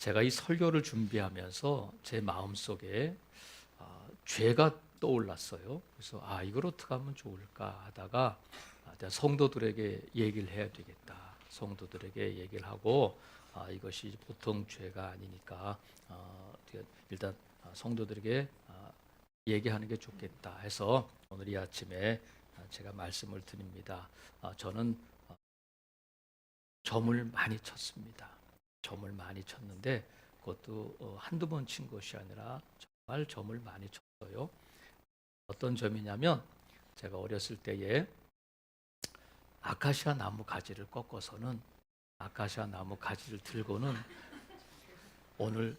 제가 이 설교를 준비하면서 제 마음 속에 아, 죄가 떠올랐어요. 그래서 아 이걸 어떻게 하면 좋을까 하다가 아, 성도들에게 얘기를 해야 되겠다. 성도들에게 얘기를 하고 아, 이것이 보통 죄가 아니니까 어, 일단 아, 성도들에게 아, 얘기하는 게 좋겠다 해서 오늘 이 아침에 아, 제가 말씀을 드립니다. 아, 저는 어, 점을 많이 쳤습니다. 점을 많이 쳤는데 그것도 어, 한두 번 친 것이 아니라 정말 점을 많이 쳤어요. 어떤 점이냐면 제가 어렸을 때에 아카시아 나무 가지를 꺾어서는 아카시아 나무 가지를 들고는 오늘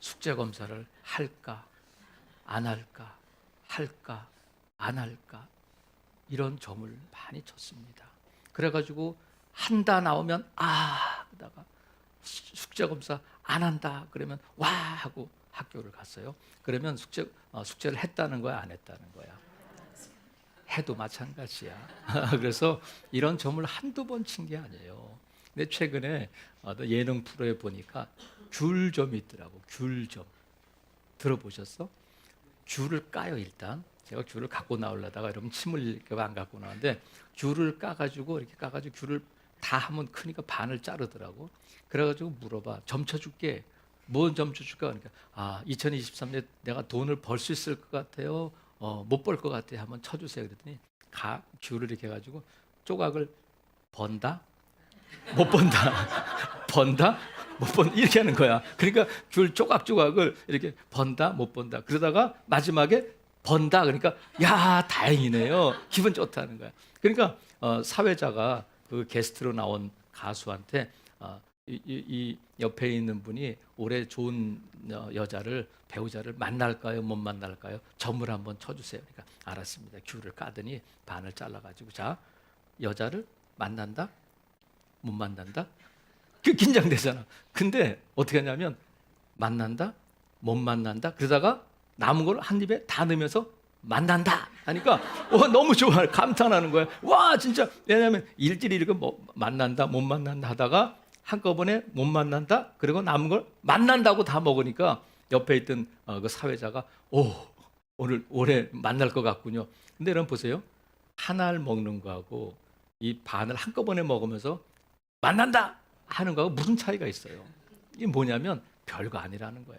숙제 검사를 할까 안 할까 할까 안 할까 이런 점을 많이 쳤습니다. 그래가지고 한다 나오면 아 그다가 숙제 검사 안 한다 그러면 와 하고 학교를 갔어요. 그러면 숙제 어, 숙제를 했다는 거야 안 했다는 거야. 해도 마찬가지야. 그래서 이런 점을 한두 번 친 게 아니에요. 근데 최근에 어떤 예능 프로에 보니까 귤점이 있더라고. 귤점. 들어보셨어? 귤을 까요 일단. 제가 귤을 갖고 나오려다가 여러분 침을 이렇게 안 갖고 나왔는데 귤을 까가지고 이렇게 까가지고 귤을 다 하면 크니까 반을 자르더라고. 그래가지고 물어봐. 점 쳐줄게. 뭔 점 쳐줄까? 그러니까 아 2023년 내가 돈을 벌 수 있을 것 같아요. 어, 못 벌 것 같아요. 한번 쳐주세요. 그랬더니 가 귤을 이렇게 해가지고 조각을 번다, 못 번다, 번다, 못 번다 이렇게 하는 거야. 그러니까 귤 조각 조각을 이렇게 번다, 못 번다. 그러다가 마지막에 번다. 그러니까 야 다행이네요. 기분 좋다는 거야. 그러니까 어, 사회자가 그 게스트로 나온 가수한테 어, 이, 이, 이 옆에 있는 분이 올해 좋은 어, 여자를 배우자를 만날까요? 못 만날까요? 점을 한번 쳐주세요. 그러니까 알았습니다. 귤을 까더니 반을 잘라가지고 자 여자를 만난다? 못 만난다? 그 긴장되잖아. 근데 어떻게 하냐면 만난다? 못 만난다? 그러다가 남은 걸 한 입에 다 넣으면서 만난다 하니까 와 너무 좋아 감탄하는 거야. 와 진짜 왜냐하면 일일이 이렇게 뭐 만난다 못 만난다 하다가 한꺼번에 못 만난다 그리고 남은 걸 만난다고 다 먹으니까 옆에 있던 어, 그 사회자가 오 오늘 올해 만날 것 같군요. 근데 여러분 보세요 하나를 먹는 거하고 이 반을 한꺼번에 먹으면서 만난다 하는 거하고 무슨 차이가 있어요? 이게 뭐냐면 별거 아니라는 거야.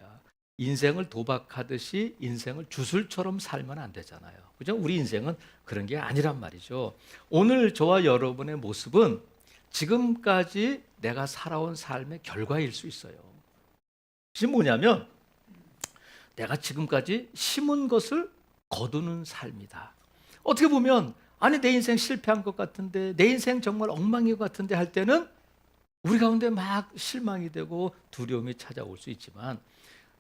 인생을 도박하듯이 인생을 주술처럼 살면 안 되잖아요. 그죠? 우리 인생은 그런 게 아니란 말이죠. 오늘 저와 여러분의 모습은 지금까지 내가 살아온 삶의 결과일 수 있어요. 그게 뭐냐면 내가 지금까지 심은 것을 거두는 삶이다. 어떻게 보면 아니 내 인생 실패한 것 같은데 내 인생 정말 엉망인 것 같은데 할 때는 우리 가운데 막 실망이 되고 두려움이 찾아올 수 있지만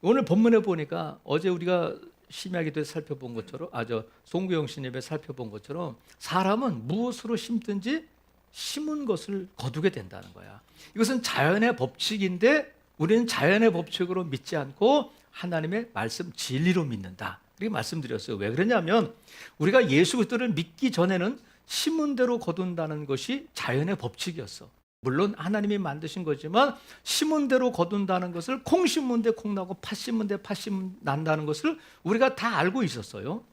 오늘 본문에 보니까 어제 우리가 심야기도에 살펴본 것처럼 아저 송구영 신입에 살펴본 것처럼 사람은 무엇으로 심든지 심은 것을 거두게 된다는 거야. 이것은 자연의 법칙인데 우리는 자연의 법칙으로 믿지 않고 하나님의 말씀 진리로 믿는다. 이렇게 말씀드렸어요. 왜 그러냐면 우리가 예수 그리스도를 믿기 전에는 심은 대로 거둔다는 것이 자연의 법칙이었어. 물론 하나님이 만드신 거지만 심은 대로 거둔다는 것을 콩 심은 데 콩 나고 팥 심은 데팥 심 난다는 것을 우리가 다 알고 있었어요.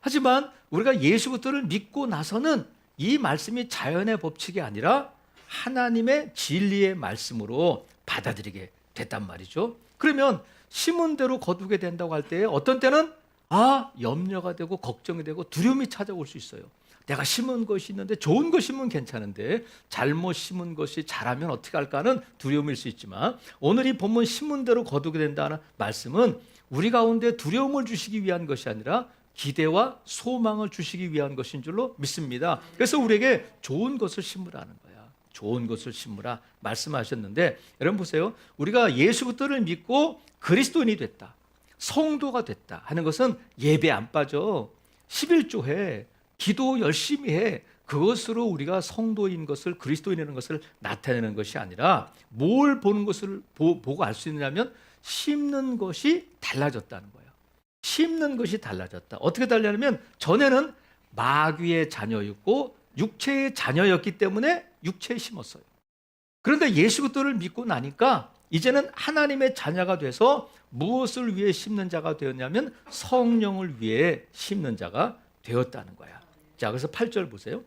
하지만 우리가 예수 그리스도를 믿고 나서는 이 말씀이 자연의 법칙이 아니라 하나님의 진리의 말씀으로 받아들이게 됐단 말이죠. 그러면 심은 대로 거두게 된다고 할때 어떤 때는 아 염려가 되고 걱정이 되고 두려움이 찾아올 수 있어요. 내가 심은 것이 있는데 좋은 것 심으면 괜찮은데 잘못 심은 것이 자라면 어떻게 할까는 두려움일 수 있지만 오늘 이 본문 심은 대로 거두게 된다는 말씀은 우리 가운데 두려움을 주시기 위한 것이 아니라 기대와 소망을 주시기 위한 것인 줄로 믿습니다. 그래서 우리에게 좋은 것을 심으라는 거야. 좋은 것을 심으라 말씀하셨는데 여러분 보세요. 우리가 예수 그리스도를 믿고 그리스도인이 됐다. 성도가 됐다 하는 것은 예배 안 빠져. 11조 해. 기도 열심히 해. 그것으로 우리가 성도인 것을 그리스도인이라는 것을 나타내는 것이 아니라 뭘 보는 것을 보, 고 알 수 있느냐면 심는 것이 달라졌다는 거예요. 심는 것이 달라졌다. 어떻게 달라냐면 전에는 마귀의 자녀였고 육체의 자녀였기 때문에 육체에 심었어요. 그런데 예수 그리스도를 믿고 나니까 이제는 하나님의 자녀가 돼서 무엇을 위해 심는 자가 되었냐면 성령을 위해 심는 자가 되었다는 거야. 자, 그래서 8절 보세요.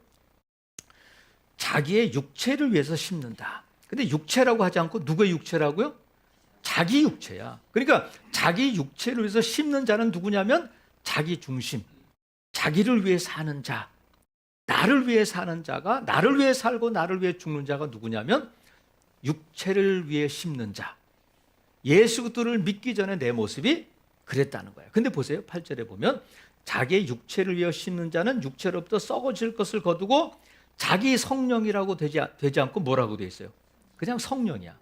자기의 육체를 위해서 심는다. 근데 육체라고 하지 않고 누구의 육체라고요? 자기 육체야. 그러니까 자기 육체를 위해서 심는 자는 누구냐면 자기 중심, 자기를 위해 사는 자, 나를 위해 사는 자가 나를 위해 살고 나를 위해 죽는 자가 누구냐면 육체를 위해 심는 자. 예수 그리스도를 믿기 전에 내 모습이 그랬다는 거예요. 근데 보세요. 8절에 보면 자기의 육체를 위해 심는 자는 육체로부터 썩어질 것을 거두고 자기 성령이라고 되지, 되지 않고 뭐라고 돼 있어요? 그냥 성령이야.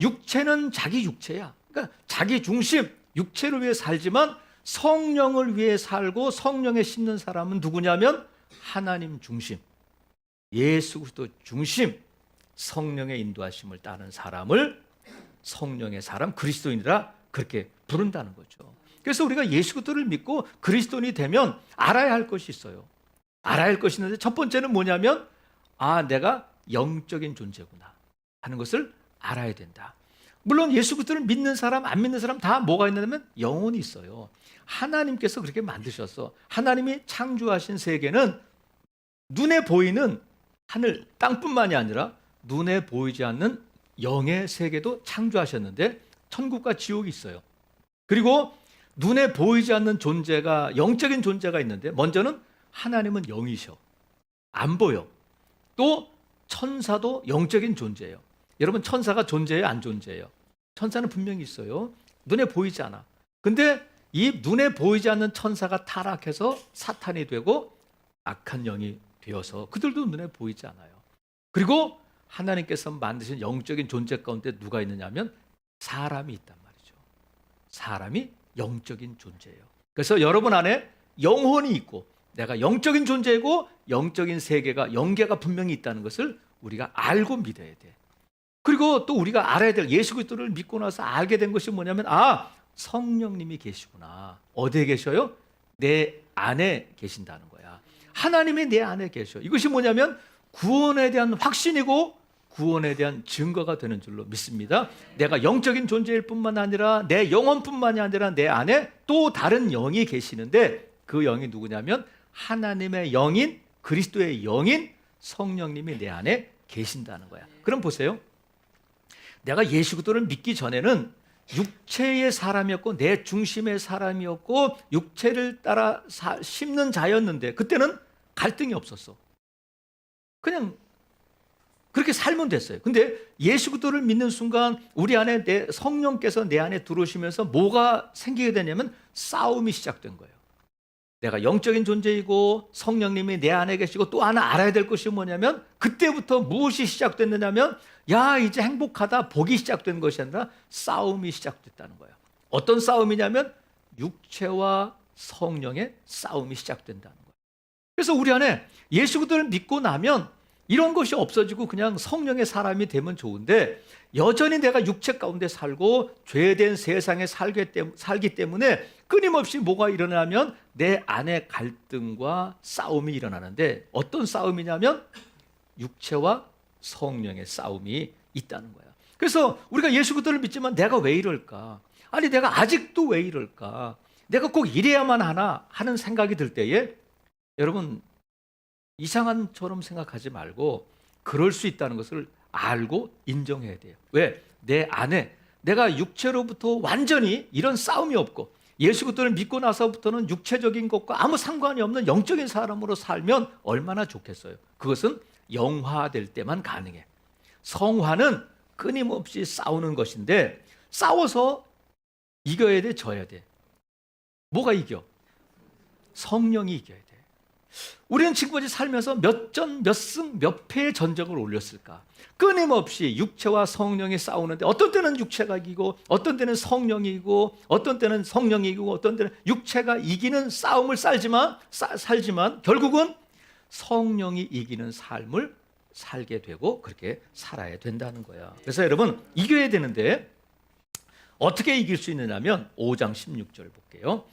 육체는 자기 육체야. 그러니까 자기 중심, 육체를 위해 살지만 성령을 위해 살고 성령에 심는 사람은 누구냐면 하나님 중심, 예수 그리스도 중심, 성령의 인도하심을 따는 사람을 성령의 사람 그리스도인이라 그렇게 부른다는 거죠. 그래서 우리가 예수 그리스도를 믿고 그리스도인이 되면 알아야 할 것이 있어요. 알아야 할 것이 있는데 첫 번째는 뭐냐면 아 내가 영적인 존재구나 하는 것을 알아야 된다. 물론 예수 그리스도를 믿는 사람 안 믿는 사람 다 뭐가 있냐면 영혼이 있어요. 하나님께서 그렇게 만드셨어. 하나님이 창조하신 세계는 눈에 보이는 하늘 땅뿐만이 아니라 눈에 보이지 않는 영의 세계도 창조하셨는데 천국과 지옥이 있어요. 그리고 눈에 보이지 않는 존재가 영적인 존재가 있는데 먼저는 하나님은 영이셔. 안 보여. 또 천사도 영적인 존재예요. 여러분 천사가 존재해요, 안 존재해요? 천사는 분명히 있어요. 눈에 보이지 않아. 근데 이 눈에 보이지 않는 천사가 타락해서 사탄이 되고 악한 영이 되어서 그들도 눈에 보이지 않아요. 그리고 하나님께서 만드신 영적인 존재 가운데 누가 있느냐면 사람이 있단 말이죠. 사람이 영적인 존재예요. 그래서 여러분 안에 영혼이 있고 내가 영적인 존재이고 영적인 세계가 영계가 분명히 있다는 것을 우리가 알고 믿어야 돼. 그리고 또 우리가 알아야 될 예수 그리스도를 믿고 나서 알게 된 것이 뭐냐면 아 성령님이 계시구나. 어디에 계셔요? 내 안에 계신다는 거야. 하나님이 내 안에 계셔. 이것이 뭐냐면 구원에 대한 확신이고 구원에 대한 증거가 되는 줄로 믿습니다. 내가 영적인 존재일 뿐만 아니라 내 영혼뿐만이 아니라 내 안에 또 다른 영이 계시는데 그 영이 누구냐면 하나님의 영인 그리스도의 영인 성령님이 내 안에 계신다는 거야. 그럼 보세요. 내가 예수 그리스도를 믿기 전에는 육체의 사람이었고 내 중심의 사람이었고 육체를 따라 사, 심는 자였는데 그때는 갈등이 없었어. 그냥 그렇게 살면 됐어요. 근데 예수 그리스도를 믿는 순간 우리 안에 내 성령께서 내 안에 들어오시면서 뭐가 생기게 되냐면 싸움이 시작된 거예요. 내가 영적인 존재이고 성령님이 내 안에 계시고 또 하나 알아야 될 것이 뭐냐면 그때부터 무엇이 시작됐느냐면 야 이제 행복하다 복이 시작된 것이 아니라 싸움이 시작됐다는 거예요. 어떤 싸움이냐면 육체와 성령의 싸움이 시작된다는 거예요. 그래서 우리 안에 예수 그리스도를 믿고 나면 이런 것이 없어지고 그냥 성령의 사람이 되면 좋은데 여전히 내가 육체 가운데 살고 죄된 세상에 살기, 때문에 끊임없이 뭐가 일어나면 내 안에 갈등과 싸움이 일어나는데 어떤 싸움이냐면 육체와 성령의 싸움이 있다는 거야. 그래서 우리가 예수 그리스도를 믿지만 내가 왜 이럴까? 아니 내가 아직도 왜 이럴까? 내가 꼭 이래야만 하나 하는 생각이 들 때에 여러분 이상한처럼 생각하지 말고 그럴 수 있다는 것을 알고 인정해야 돼요. 왜? 내 안에 내가 육체로부터 완전히 이런 싸움이 없고 예수 그리스도를 믿고 나서부터는 육체적인 것과 아무 상관이 없는 영적인 사람으로 살면 얼마나 좋겠어요. 그것은 영화될 때만 가능해. 성화는 끊임없이 싸우는 것인데 싸워서 이겨야 돼, 져야 돼. 뭐가 이겨? 성령이 이겨야 돼. 우리는 지금까지 살면서 몇 전, 몇 승, 몇 패의 전적을 올렸을까? 끊임없이 육체와 성령이 싸우는데 어떤 때는 육체가 이기고 어떤 때는 성령이 이기고 어떤 때는 성령이 이기고 어떤 때는 육체가 이기는 싸움을 살지만 사, 살지만 결국은 성령이 이기는 삶을 살게 되고 그렇게 살아야 된다는 거야. 그래서 여러분 이겨야 되는데 어떻게 이길 수 있느냐면 5장 16절 볼게요.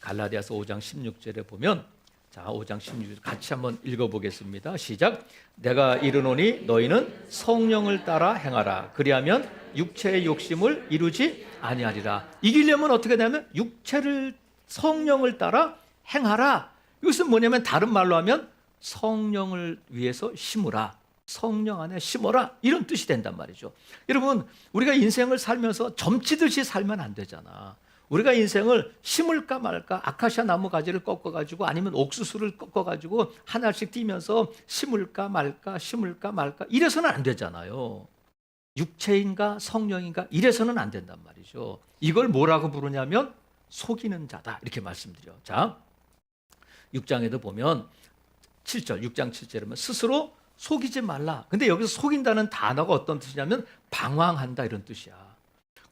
갈라디아서 5장 16절에 보면 자, 5장 16절 같이 한번 읽어 보겠습니다. 시작. 내가 이르노니 너희는 성령을 따라 행하라. 그리하면 육체의 욕심을 이루지 아니하리라. 이기려면 어떻게 되냐면 육체를 성령을 따라 행하라. 이것은 뭐냐면 다른 말로 하면 성령을 위해서 심으라. 성령 안에 심어라. 이런 뜻이 된단 말이죠. 여러분, 우리가 인생을 살면서 점치듯이 살면 안 되잖아. 우리가 인생을 심을까 말까 아카시아 나무 가지를 꺾어 가지고 아니면 옥수수를 꺾어 가지고 하나씩 뛰면서 심을까 말까 심을까 말까 이래서는 안 되잖아요. 육체인가 성령인가 이래서는 안 된단 말이죠. 이걸 뭐라고 부르냐면 속이는 자다 이렇게 말씀드려. 자, 6장에도 보면 7절, 6장 7절에 보면 스스로 속이지 말라. 근데 여기서 속인다는 단어가 어떤 뜻이냐면 방황한다 이런 뜻이야.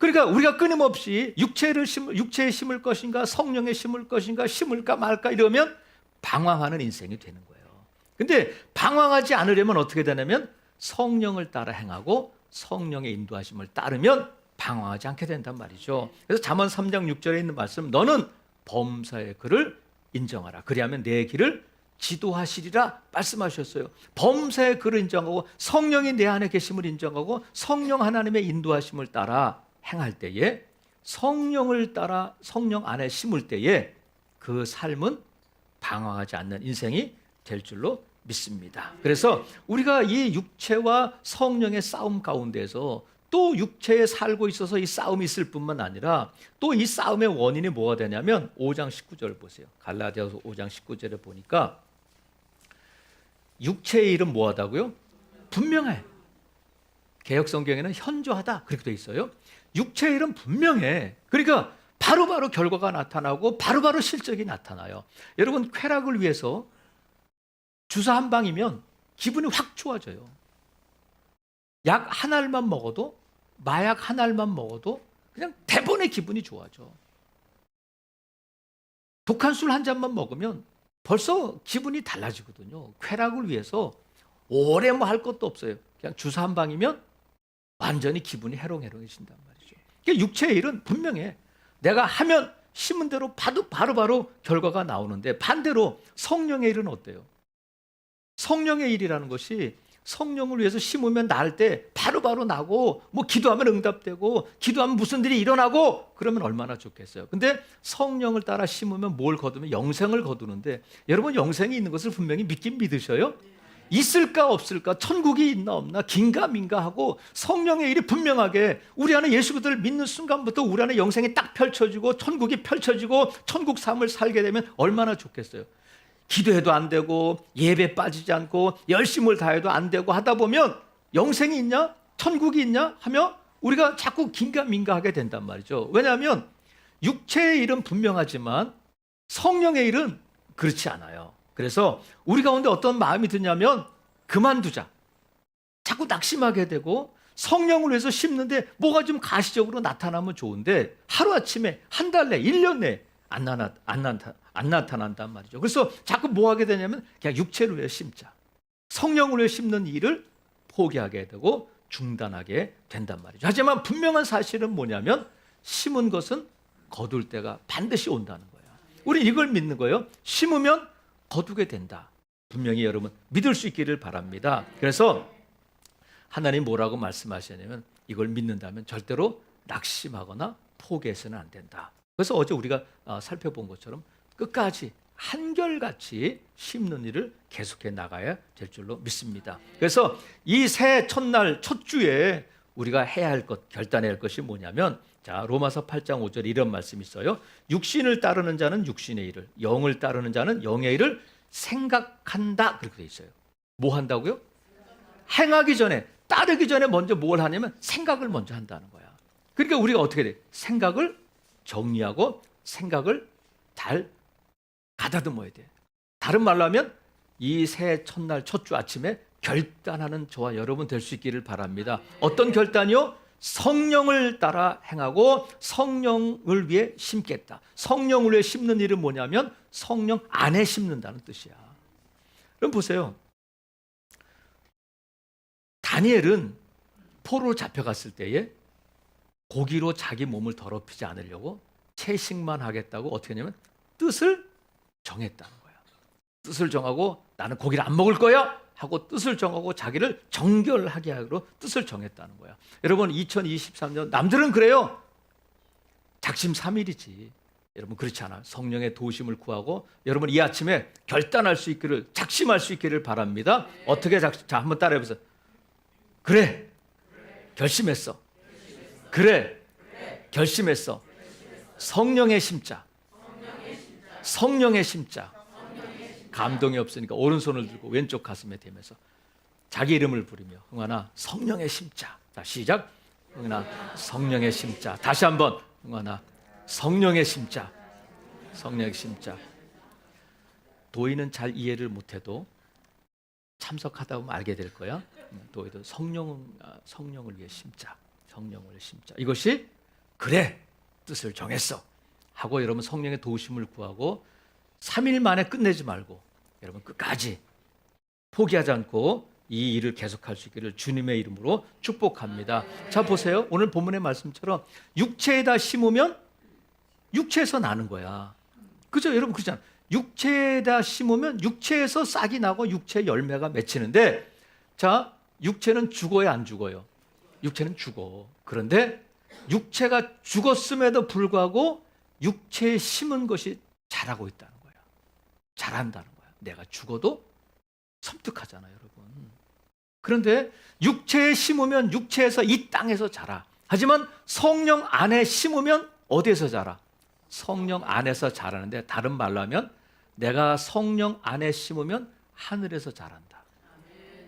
그러니까 우리가 끊임없이 육체를 심, 육체에 심을 것인가 성령에 심을 것인가 심을까 말까 이러면 방황하는 인생이 되는 거예요. 근데 방황하지 않으려면 어떻게 되냐면 성령을 따라 행하고 성령의 인도하심을 따르면 방황하지 않게 된단 말이죠. 그래서 잠언 3장 6절에 있는 말씀 너는 범사의 글을 인정하라. 그리하면 내 길을 지도하시리라 말씀하셨어요. 범사의 글을 인정하고 성령이 내 안에 계심을 인정하고 성령 하나님의 인도하심을 따라 행할 때에 성령을 따라 성령 안에 심을 때에 그 삶은 방황하지 않는 인생이 될 줄로 믿습니다. 그래서 우리가 이 육체와 성령의 싸움 가운데서 또 육체에 살고 있어서 이 싸움이 있을 뿐만 아니라 또 이 싸움의 원인이 뭐가 되냐면 5장 19절을 보세요. 갈라디아서 5장 19절에 보니까 육체의 일은 뭐하다고요? 분명해. 개혁 성경에는 현저하다 그렇게 돼 있어요. 육체의 일은 분명해. 그러니까 바로바로 결과가 나타나고 바로 바로 실적이 나타나요. 여러분 쾌락을 위해서 주사 한 방이면 기분이 확 좋아져요. 약 한 알만 먹어도 마약 한 알만 먹어도 그냥 대본의 기분이 좋아져. 독한 술 한 잔만 먹으면 벌써 기분이 달라지거든요. 쾌락을 위해서 오래 뭐 할 것도 없어요. 그냥 주사 한 방이면 완전히 기분이 해롱해롱해진단 말이죠. 그러니까 육체의 일은 분명해. 내가 하면 심은 대로 바로 바로 결과가 나오는데 반대로 성령의 일은 어때요? 성령의 일이라는 것이 성령을 위해서 심으면 날 때 바로바로 나고 뭐 기도하면 응답되고 기도하면 무슨 일이 일어나고 그러면 얼마나 좋겠어요. 근데 성령을 따라 심으면 뭘 거두면 영생을 거두는데 여러분 영생이 있는 것을 분명히 믿긴 믿으셔요? 있을까 없을까 천국이 있나 없나 긴가민가 하고 성령의 일이 분명하게 우리 안에 예수 그리스도를 믿는 순간부터 우리 안에 영생이 딱 펼쳐지고 천국이 펼쳐지고 천국 삶을 살게 되면 얼마나 좋겠어요. 기도해도 안 되고 예배 빠지지 않고 열심을 다해도 안 되고 하다 보면 영생이 있냐? 천국이 있냐? 하며 우리가 자꾸 긴가민가하게 된단 말이죠. 왜냐하면 육체의 일은 분명하지만 성령의 일은 그렇지 않아요. 그래서 우리 가운데 어떤 마음이 드냐면 그만두자. 자꾸 낙심하게 되고 성령을 위해서 심는데 뭐가 좀 가시적으로 나타나면 좋은데 하루아침에 한 달 내, 일년내안 나타, 안, 나타, 안 나타난단 말이죠. 그래서 자꾸 뭐 하게 되냐면 그냥 육체를 위해 심자. 성령을 위해 심는 일을 포기하게 되고 중단하게 된단 말이죠. 하지만 분명한 사실은 뭐냐면 심은 것은 거둘 때가 반드시 온다는 거예요. 우리 이걸 믿는 거예요. 심으면 거두게 된다. 분명히 여러분 믿을 수 있기를 바랍니다. 그래서 하나님 뭐라고 말씀하시냐면 이걸 믿는다면 절대로 낙심하거나 포기해서는 안 된다. 그래서 어제 우리가 어, 살펴본 것처럼 끝까지 한결같이 심는 일을 계속해 나가야 될 줄로 믿습니다. 그래서 이 새 첫날 첫 주에 우리가 해야 할 것, 결단해야 할 것이 뭐냐면 자, 로마서 8장 5절 이런 말씀이 있어요. 육신을 따르는 자는 육신의 일을, 영을 따르는 자는 영의 일을 생각한다. 그렇게 돼 있어요. 뭐 한다고요? 행하기 전에, 따르기 전에 먼저 뭘 하냐면 생각을 먼저 한다는 거야. 그러니까 우리가 어떻게 돼? 생각을 정리하고 생각을 잘 가다듬어야 돼. 다른 말로 하면 이 새해 첫날 첫 주 아침에 결단하는 저와 여러분 될 수 있기를 바랍니다. 어떤 결단이요? 성령을 따라 행하고 성령을 위해 심겠다. 성령을 위해 심는 일은 뭐냐면 성령 안에 심는다는 뜻이야. 그럼 보세요. 다니엘은 포로로 잡혀갔을 때에 고기로 자기 몸을 더럽히지 않으려고 채식만 하겠다고 어떻게 했냐면 뜻을 정했다는 거야. 뜻을 정하고 나는 고기를 안 먹을 거야 하고 뜻을 정하고 자기를 정결하게 하기로 뜻을 정했다는 거야. 여러분 2023년 남들은 그래요. 작심 삼일이지 여러분 그렇지 않아. 성령의 도심을 구하고 여러분 이 아침에 결단할 수 있기를 작심할 수 있기를 바랍니다. 어떻게 작 자, 한번 따라해 보세요. 그래. 결심했어. 그래. 결심했어. 성령의 심자. 성령의 심자. 감동이 없으니까 오른손을 들고 왼쪽 가슴에 대면서 자기 이름을 부르며 흥하나 성령의 심자. 자, 시작. 흥하나 성령의 심자. 다시 한번 흥하나 성령의 심자. 성령의 심자. 도의는 잘 이해를 못해도 참석하다 보면 알게 될 거야. 음, 도의도 성령 아, 성령을 위해 심자. 성령을 심자. 이것이 그래 뜻을 정했어. 하고 여러분 성령의 도우심을 구하고 3일 만에 끝내지 말고 여러분 끝까지 포기하지 않고 이 일을 계속할 수 있기를 주님의 이름으로 축복합니다. 자 보세요. 오늘 본문의 말씀처럼 육체에다 심으면 육체에서 나는 거야. 그죠? 여러분 그잖아. 육체에다 심으면 육체에서 싹이 나고 육체 열매가 맺히는데 자 육체는 죽어야 안 죽어요. 육체는 죽어. 그런데 육체가 죽었음에도 불구하고 육체에 심은 것이 자라고 있다 는 거야. 자란다는 거야. 내가 죽어도 섬뜩하잖아요, 여러분. 그런데 육체에 심으면 육체에서 이 땅에서 자라. 하지만 성령 안에 심으면 어디에서 자라? 성령 안에서 자라는데 다른 말로 하면 내가 성령 안에 심으면 하늘에서 자란다.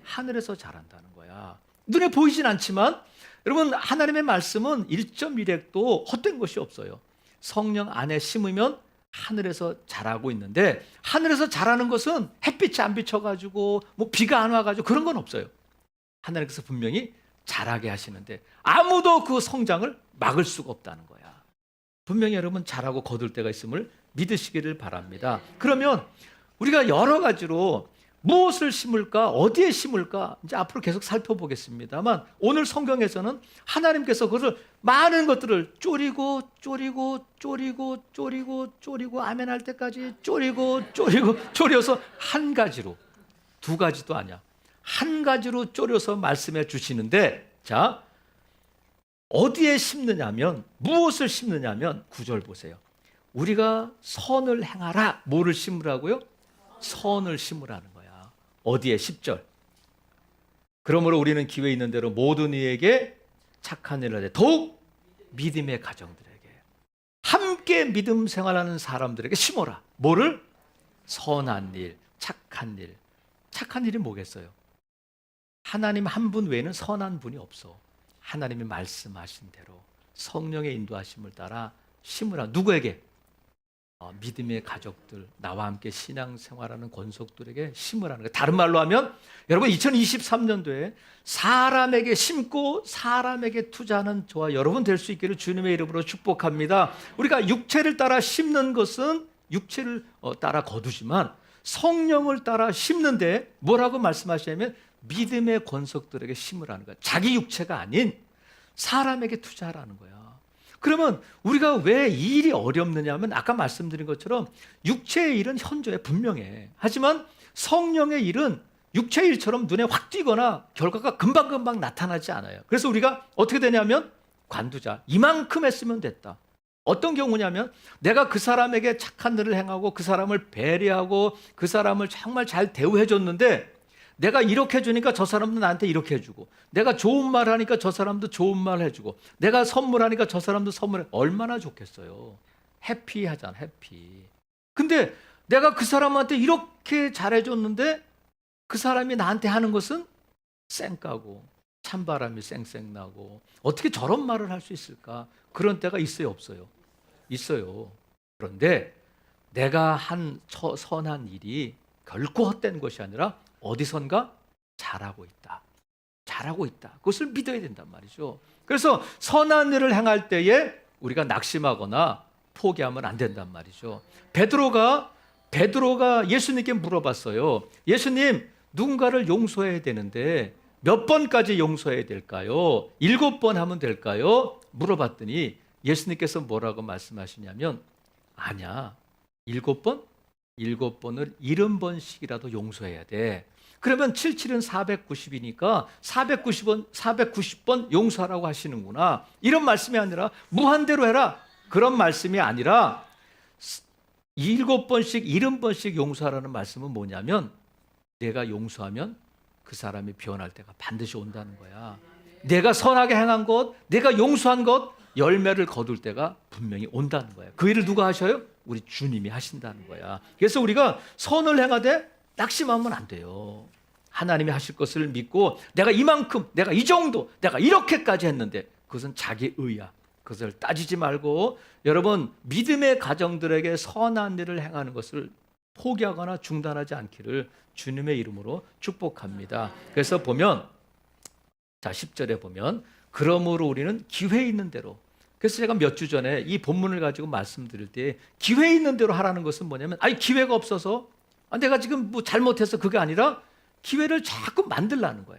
하늘에서 자란다는 거야. 눈에 보이진 않지만 여러분 하나님의 말씀은 1.1핵도 헛된 것이 없어요. 성령 안에 심으면 하늘에서 자라고 있는데 하늘에서 자라는 것은 햇빛이 안 비춰가지고 뭐 비가 안 와가지고 그런 건 없어요. 하나님께서 분명히 자라게 하시는데 아무도 그 성장을 막을 수가 없다는 거야. 분명히 여러분 자라고 거둘 때가 있음을 믿으시기를 바랍니다. 그러면 우리가 여러 가지로 무엇을 심을까, 어디에 심을까, 이제 앞으로 계속 살펴보겠습니다만, 오늘 성경에서는 하나님께서 그것을 많은 것들을 쪼리고, 쪼리고, 쪼리고, 쪼리고, 쪼리고, 아멘 할 때까지 쪼리고, 쪼리고, 쪼려서 한 가지로, 두 가지도 아니야. 한 가지로 쪼려서 말씀해 주시는데, 자, 어디에 심느냐면, 무엇을 심느냐면, 구절 보세요. 우리가 선을 행하라. 뭐를 심으라고요? 선을 심으라는. 어디에 10절. 그러므로 우리는 기회 있는 대로 모든 이에게 착한 일을 하되 더욱 믿음의 가정들에게 함께 믿음 생활하는 사람들에게 심어라. 뭐를? 선한 일, 착한 일. 착한 일이 뭐겠어요? 하나님 한 분 외에는 선한 분이 없어. 하나님이 말씀하신 대로 성령의 인도하심을 따라 심으라. 누구에게? 어, 믿음의 가족들, 나와 함께 신앙생활하는 권속들에게 심으라는 거예요. 다른 말로 하면 여러분 2023년도에 사람에게 심고 사람에게 투자하는 저와 여러분 될 수 있기를 주님의 이름으로 축복합니다. 우리가 육체를 따라 심는 것은 육체를 어, 따라 거두지만 성령을 따라 심는데 뭐라고 말씀하시냐면 믿음의 권속들에게 심으라는 거예요. 자기 육체가 아닌 사람에게 투자하라는 거야. 그러면 우리가 왜 이 일이 어렵느냐면 아까 말씀드린 것처럼 육체의 일은 현저에 분명해. 하지만 성령의 일은 육체의 일처럼 눈에 확 띄거나 결과가 금방금방 나타나지 않아요. 그래서 우리가 어떻게 되냐면 관두자. 이만큼 했으면 됐다. 어떤 경우냐면 내가 그 사람에게 착한 일을 행하고 그 사람을 배려하고 그 사람을 정말 잘 대우해 줬는데 내가 이렇게 해주니까 저 사람도 나한테 이렇게 해주고 내가 좋은 말 하니까 저 사람도 좋은 말 해주고 내가 선물하니까 저 사람도 선물해. 얼마나 좋겠어요. 해피 하잖아 해피. 근데 내가 그 사람한테 이렇게 잘해줬는데 그 사람이 나한테 하는 것은 쌩까고 찬바람이 쌩쌩 나고 어떻게 저런 말을 할 수 있을까? 그런 때가 있어요 없어요? 있어요. 그런데 내가 한 처- 선한 일이 결코 헛된 것이 아니라 어디선가 잘하고 있다. 잘하고 있다. 그것을 믿어야 된단 말이죠. 그래서 선한 일을 행할 때에 우리가 낙심하거나 포기하면 안 된단 말이죠. 베드로가 베드로가 예수님께 물어봤어요. 예수님, 누군가를 용서해야 되는데 몇 번까지 용서해야 될까요? 일곱 번 하면 될까요? 물어봤더니 예수님께서 뭐라고 말씀하시냐면 아니야. 일곱 번? 일곱 번을 일흔 번씩이라도 용서해야 돼. 그러면 77은 490이니까 490번 490번 용서하라고 하시는구나. 이런 말씀이 아니라 무한대로 해라. 그런 말씀이 아니라 일곱 번씩 일흔 번씩 용서하라는 말씀은 뭐냐면 내가 용서하면 그 사람이 변할 때가 반드시 온다는 거야. 내가 선하게 행한 것, 내가 용서한 것 열매를 거둘 때가 분명히 온다는 거야. 그 일을 누가 하셔요? 우리 주님이 하신다는 거야. 그래서 우리가 선을 행하되 낙심하면 안 돼요. 하나님이 하실 것을 믿고 내가 이만큼, 내가 이 정도, 내가 이렇게까지 했는데 그것은 자기 의야. 그것을 따지지 말고 여러분 믿음의 가정들에게 선한 일을 행하는 것을 포기하거나 중단하지 않기를 주님의 이름으로 축복합니다. 그래서 보면 자 10절에 보면 그러므로 우리는 기회 있는 대로 그래서 제가 몇 주 전에 이 본문을 가지고 말씀드릴 때 기회 있는 대로 하라는 것은 뭐냐면 아니 기회가 없어서 아, 내가 지금 뭐 잘못해서 그게 아니라 기회를 자꾸 만들라는 거야.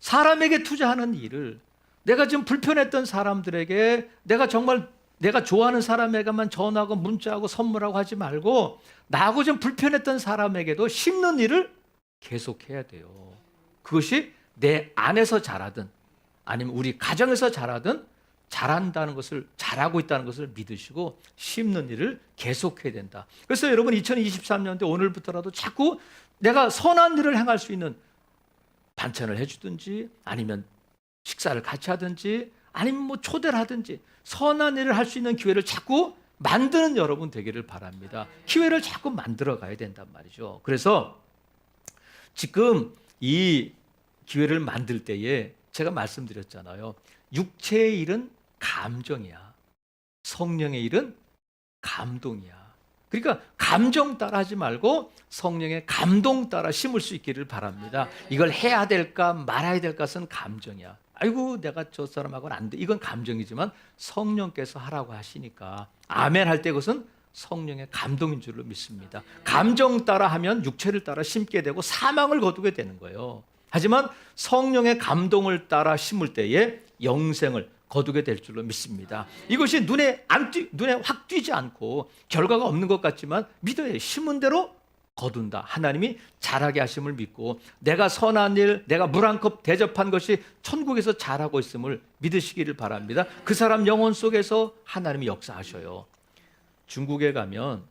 사람에게 투자하는 일을 내가 지금 불편했던 사람들에게 내가 정말 내가 좋아하는 사람에게만 전화하고 문자하고 선물하고 하지 말고 나하고 좀 불편했던 사람에게도 심는 일을 계속해야 돼요. 그것이 내 안에서 잘하든 아니면 우리 가정에서 잘하든 잘한다는 것을 잘하고 있다는 것을 믿으시고 심는 일을 계속해야 된다. 그래서 여러분 2023년도 오늘부터라도 자꾸 내가 선한 일을 행할 수 있는 반찬을 해주든지 아니면 식사를 같이 하든지 아니면 뭐 초대를 하든지 선한 일을 할 수 있는 기회를 자꾸 만드는 여러분 되기를 바랍니다. 기회를 자꾸 만들어 가야 된단 말이죠. 그래서 지금 이 기회를 만들 때에 제가 말씀드렸잖아요. 육체의 일은 감정이야. 성령의 일은 감동이야. 그러니까 감정 따라 하지 말고 성령의 감동 따라 심을 수 있기를 바랍니다. 이걸 해야 될까 말아야 될 것은 감정이야. 아이고 내가 저 사람하고는 안 돼. 이건 감정이지만 성령께서 하라고 하시니까 아멘 할 때 그것은 성령의 감동인 줄로 믿습니다. 감정 따라 하면 육체를 따라 심게 되고 사망을 거두게 되는 거예요. 하지만 성령의 감동을 따라 심을 때에 영생을 거두게 될 줄로 믿습니다. 이것이 눈에 안 띄, 눈에 확 띄지 않고 결과가 없는 것 같지만 믿어야 심은 대로 거둔다. 하나님이 잘하게 하심을 믿고 내가 선한 일, 내가 물 한 컵 대접한 것이 천국에서 잘하고 있음을 믿으시기를 바랍니다. 그 사람 영혼 속에서 하나님이 역사하셔요. 중국에 가면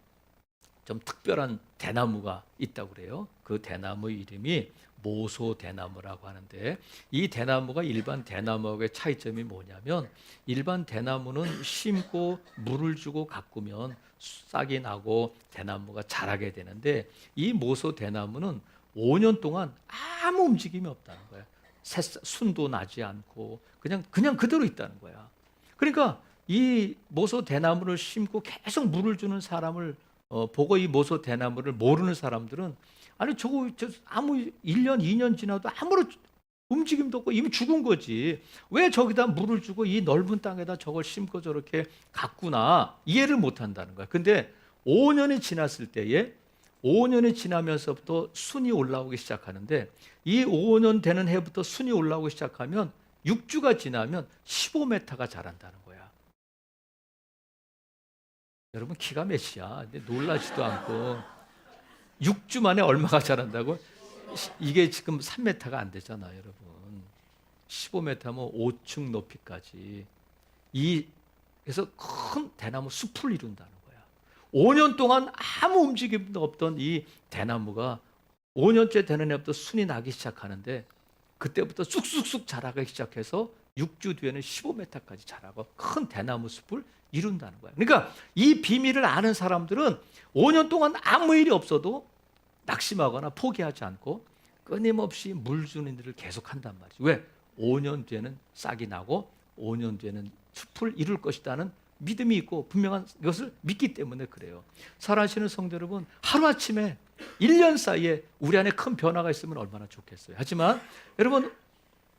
좀 특별한 대나무가 있다고 그래요. 그 대나무 이름이 모소 대나무라고 하는데 이 대나무가 일반 대나무하고의 차이점이 뭐냐면 일반 대나무는 심고 물을 주고 가꾸면 싹이 나고 대나무가 자라게 되는데 이 모소 대나무는 5년 동안 아무 움직임이 없다는 거야. 순도 나지 않고 그냥 그냥 그대로 있다는 거야. 그러니까 이 모소 대나무를 심고 계속 물을 주는 사람을 어, 보고 이 모소 대나무를 모르는 사람들은 아니 저거 저 아무 1년 2년 지나도 아무런 움직임도 없고 이미 죽은 거지. 왜 저기다 물을 주고 이 넓은 땅에다 저걸 심고 저렇게 갔구나 이해를 못 한다는 거야. 근데 5년이 지났을 때에 5년이 지나면서부터 순이 올라오기 시작하는데 이 5년 되는 해부터 순이 올라오기 시작하면 6주가 지나면 15m가 자란다는 거야. 여러분 키가 몇이야? 놀라지도 않고 6주 만에 얼마가 자란다고? 이게 지금 3m가 안 되잖아요, 여러분. 15m면 5층 높이까지. 이 그래서 큰 대나무 숲을 이룬다는 거야. 5년 동안 아무 움직임도 없던 이 대나무가 5년째 되는 해부터 순이 나기 시작하는데 그때부터 쑥쑥쑥 자라기 시작해서 6주 뒤에는 15m까지 자라고 큰 대나무 숲을 이룬다는 거야. 그러니까 이 비밀을 아는 사람들은 5년 동안 아무 일이 없어도 낙심하거나 포기하지 않고 끊임없이 물 주는 일을 계속한단 말이죠. 왜? 5년 뒤에는 싹이 나고 5년 뒤에는 숲을 이룰 것이다는 믿음이 있고 분명한 것을 믿기 때문에 그래요. 사랑하시는 성도 여러분, 하루아침에 1년 사이에 우리 안에 큰 변화가 있으면 얼마나 좋겠어요. 하지만 여러분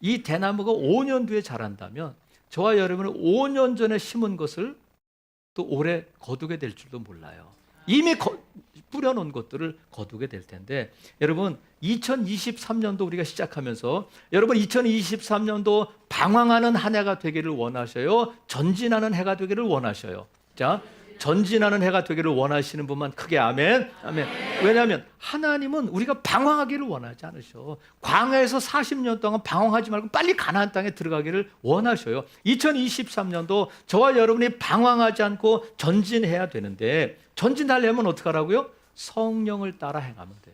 이 대나무가 5년 뒤에 자란다면 저와 여러분은 5년 전에 심은 것을 또 올해 거두게 될 줄도 몰라요. 이미 거, 뿌려놓은 것들을 거두게 될 텐데 여러분 2023년도 우리가 시작하면서 여러분 2023년도 방황하는 한 해가 되기를 원하셔요. 전진하는 해가 되기를 원하셔요. 자 전진하는 해가 되기를 원하시는 분만 크게 아멘. 아멘. 왜냐하면 하나님은 우리가 방황하기를 원하지 않으셔. 광야에서 40년 동안 방황하지 말고 빨리 가나안 땅에 들어가기를 원하셔요. 2023년도 저와 여러분이 방황하지 않고 전진해야 되는데 전진하려면 어떻게 하라고요? 성령을 따라 행하면 돼.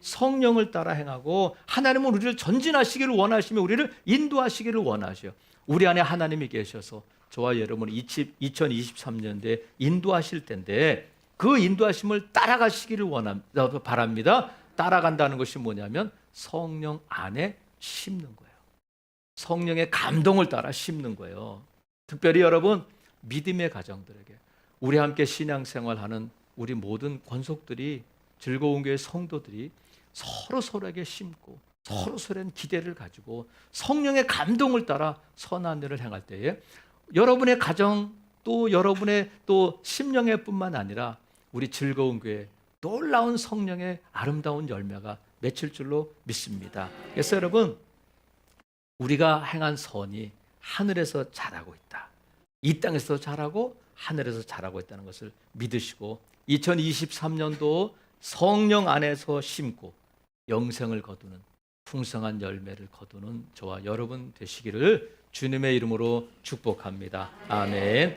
성령을 따라 행하고 하나님은 우리를 전진하시기를 원하시며 우리를 인도하시기를 원하셔요. 우리 안에 하나님이 계셔서 저와 여러분 2023년도에 인도하실 텐데 그 인도하심을 따라가시기를 원합 바랍니다. 따라간다는 것이 뭐냐면 성령 안에 심는 거예요. 성령의 감동을 따라 심는 거예요. 특별히 여러분 믿음의 가정들에게 우리 함께 신앙생활하는 우리 모든 권속들이 즐거운 교회 성도들이 서로 서로에게 심고 서로 서로의 기대를 가지고 성령의 감동을 따라 선한 일을 행할 때에 여러분의 가정 또 여러분의 또 심령의 뿐만 아니라 우리 즐거운 교회 놀라운 성령의 아름다운 열매가 맺힐 줄로 믿습니다. 그래서 여러분 우리가 행한 선이 하늘에서 자라고 있다. 이 땅에서 자라고 하늘에서 자라고 있다는 것을 믿으시고 2023년도 성령 안에서 심고 영생을 거두는 풍성한 열매를 거두는 저와 여러분 되시기를 주님의 이름으로 축복합니다. 아멘.